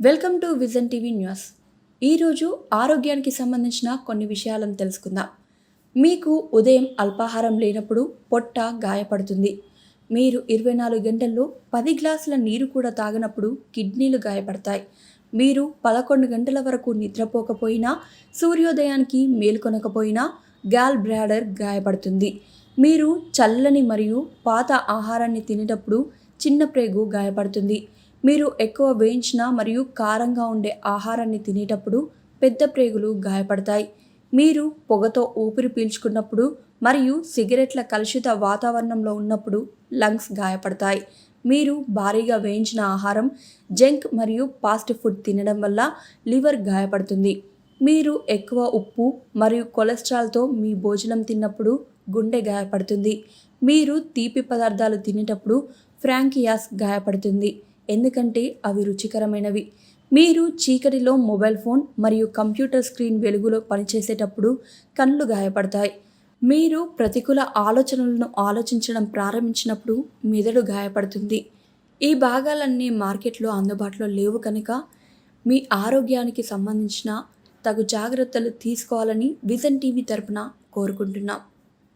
Welcome to Vision TV news. ఈరోజు ఆరోగ్యానికి సంబంధించిన కొన్ని విషయాలను తెలుసుకుందాం. మీకు ఉదయం అల్పాహారం లేనప్పుడు పొట్ట గాయపడుతుంది. మీరు ఇరవై నాలుగు గంటల్లో పది గ్లాసుల నీరు కూడా తాగినప్పుడు కిడ్నీలు గాయపడతాయి. మీరు పదకొండు గంటల వరకు నిద్రపోకపోయినా సూర్యోదయానికి మేల్కొనకపోయినా గాల్ బ్రాడర్ గాయపడుతుంది. మీరు చల్లని మరియు పాత ఆహారాన్ని తినేటప్పుడు చిన్న ప్రేగు గాయపడుతుంది. మీరు ఎక్కువ వేయించిన మరియు కారంగా ఉండే ఆహారాన్ని తినేటప్పుడు పెద్ద ప్రేగులు గాయపడతాయి. మీరు పొగతో ఊపిరి పీల్చుకున్నప్పుడు మరియు సిగరెట్ల కలుషిత వాతావరణంలో ఉన్నప్పుడు లంగ్స్ గాయపడతాయి. మీరు భారీగా వేయించిన ఆహారం జంక్ మరియు ఫాస్ట్ ఫుడ్ తినడం వల్ల లివర్ గాయపడుతుంది. మీరు ఎక్కువ ఉప్పు మరియు కొలెస్ట్రాల్తో మీ భోజనం తిన్నప్పుడు గుండె గాయపడుతుంది. మీరు తీపి పదార్థాలు తినేటప్పుడు ఫ్రాంకియాస్ గాయపడుతుంది. ఎందుకంటే అవి రుచికరమైనవి. మీరు చీకటిలో మొబైల్ ఫోన్ మరియు కంప్యూటర్ స్క్రీన్ వెలుగులో పనిచేసేటప్పుడు కళ్ళు గాయపడతాయి. మీరు ప్రతికూల ఆలోచనలను ఆలోచించడం ప్రారంభించినప్పుడు మెదడు గాయపడుతుంది. ఈ భాగాలన్నీ మార్కెట్లో అందుబాటులో లేవు కనుక మీ ఆరోగ్యానికి సంబంధించిన తగు జాగ్రత్తలు తీసుకోవాలని విజన్ టీవీ తరపున కోరుకుంటున్నాం.